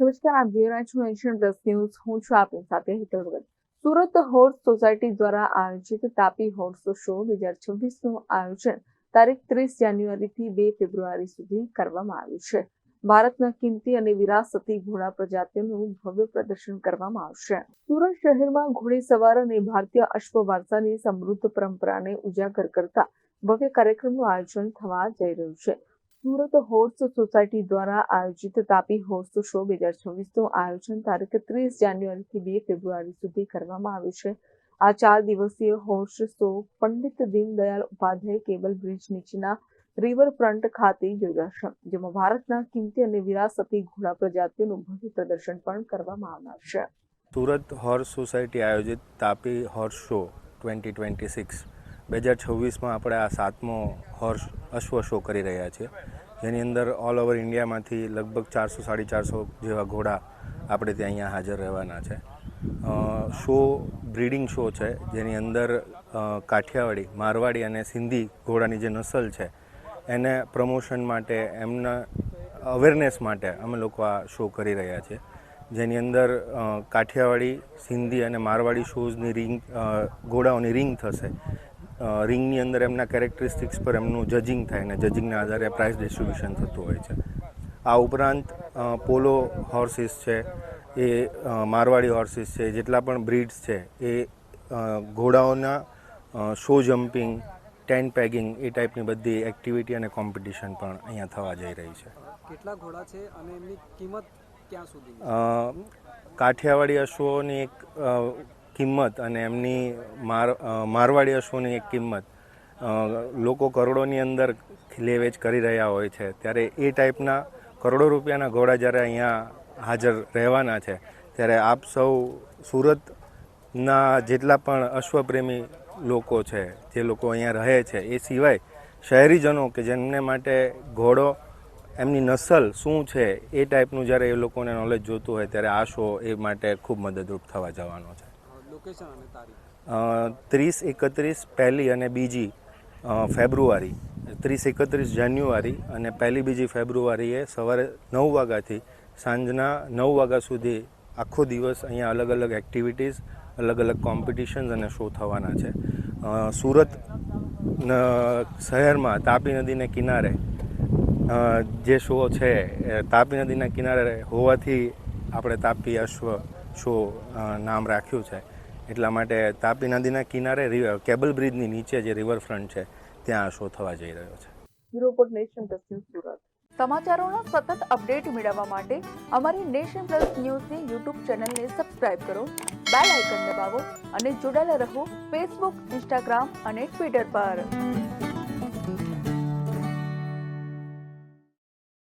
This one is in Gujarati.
નમસ્કાર આપ જોઈ રહ્યા છો પ્લસ ન્યૂઝ હું છું આપની સાથે હેતલ ભગત સુરત હોર્સ સોસાયટી દ્વારા આયોજિત તાપી હોર્સ શો બે હજાર છવ્વીસનું આયોજન તારીખ ત્રીસ જાન્યુઆરીથી બે ફેબ્રુઆરી સુધી કરવામાં આવ્યું છે. ભારતના કિંમતી અને વિરાસતી ઘોડા પ્રજાતિઓનું ભવ્ય પ્રદર્શન કરવામાં આવશે. સુરત શહેરમાં ઘોડેસવાર અને ભારતીય અશ્વ વારસાની સમૃદ્ધ પરંપરાને ઉજાગર કરતા ભવ્ય કાર્યક્રમનું આયોજન થવા જઈ રહ્યું છે. સુરત હોર્સ સોસાયટી દ્વારા આયોજિત તાપી હોર્સ શો બે હજાર છવ્વીસનું આયોજન તારીખ ત્રીસ જાન્યુઆરીથી બે ફેબ્રુઆરી સુધી કરવામાં આવ્યું છે. આ ચાર દિવસીય horse show Pandit Deendayal Upadhyay cable bridge નીચેના રિવરફ્રન્ટ ખાતે યોજાશે, જેમાં ભારતના કિંમતી અને વિરાસતી ઘોડા પ્રજાતિઓનું ભવ્ય પ્રદર્શન પણ કરવામાં આવનાર છે. સુરત હોર્સ સોસાયટી આયોજિત Tapi horse show twenty twenty six બે હજાર છવ્વીસમાં આપણે આ સાતમો હોર્સ અશ્વ શો કરી રહ્યા છીએ. જેની અંદર ઓલ ઓવર ઇન્ડિયામાંથી લગભગ ચારસો, સાડી ચારસો જેવા ઘોડા આપણે ત્યાં અહીંયા હાજર રહેવાના છે. શો, બ્રીડિંગ શો છે. જેની અંદર કાઠિયાવાડી, મારવાડી અને સિંધી ઘોડાની જે નસલ છે, એને પ્રમોશન માટે, એમના અવેરનેસ માટે અમે લોકો આ શો કરી રહ્યા છીએ. જેની અંદર કાઠિયાવાડી, સિંધી અને મારવાડી શોઝની રિંગ ઘોડાઓની રિંગ થશે. રિંગની અંદર એમના કેરેક્ટરિસ્ટિક્સ પર એમનું જજિંગ થાય અને જજિંગના આધારે પ્રાઇઝ ડિસ્ટ્રીબ્યુશન થતું હોય છે. આ ઉપરાંત પોલો હોર્સિસ છે એ મારવાડી હોર્સિસ છે જેટલા પણ બ્રીડ્સ છે એ ઘોડાઓના શો જમ્પિંગ ટેન્ટ પેગિંગ એ ટાઈપની બધી એક્ટિવિટી અને કોમ્પિટિશન પણ અહીંયા થવા જઈ રહી છે. કેટલા ઘોડા છે અને એમની કિંમત ક્યાં સુધી? કાઠિયાવાડી અશ્વોની એક કિંમત અને એમની માર મારવાડી અશ્વોની એક કિંમત લોકો કરોડોની અંદર લેવેચ કરી રહ્યા હોય છે. ત્યારે એ ટાઈપના કરોડો રૂપિયાના ઘોડા જ્યારે અહીંયા હાજર રહેવાના છે, ત્યારે આપ સૌ સુરતના જેટલા પણ અશ્વપ્રેમી લોકો છે, જે લોકો અહીંયા રહે છે, એ સિવાય શહેરીજનો કે જેમને માટે ઘોડો, એમની નસલ શું છે, એ ટાઈપનું જ્યારે એ લોકોને નોલેજ જોતું હોય, ત્યારે આ શો એ માટે ખૂબ મદદરૂપ થવા જવાનો છે. લોકેશન અને તારીખ? ત્રીસ એકત્રીસ પહેલી અને બીજી ફેબ્રુઆરી. ત્રીસ એકત્રીસ જાન્યુઆરી અને પહેલી બીજી ફેબ્રુઆરીએ સવારે નવ વાગ્યાથી સાંજના નવ વાગ્યા સુધી આખો દિવસ અહીંયા અલગ અલગ એક્ટિવિટીઝ અલગ અલગ કોમ્પિટિશન્સ અને શો થવાના છે. સુરત શહેરમાં તાપી નદીને કિનારે જે શો છે તાપી નદીના કિનારે હોવાથી આપણે તાપી અશ્વ શો નામ રાખ્યું છે. એટલા માટે તાપી નદીના કિનારે કેબલ બ્રિજની નીચે જે રિવરફ્રન્ટ છે ત્યાં આ શો થવા જઈ રહ્યો છે. Bureau Nation Plus Surat. સમાચારોના સતત અપડેટ મેળવવા માટે અમારી નેશન પ્લસ ન્યૂઝની યુટ્યુબ ચેનલને સબસ્ક્રાઇબ કરો બેલ આઇકન દબાવો અને જોડાયેલા રહો ફેસબુક ઇન્સ્ટાગ્રામ અને ટ્વિટર પર.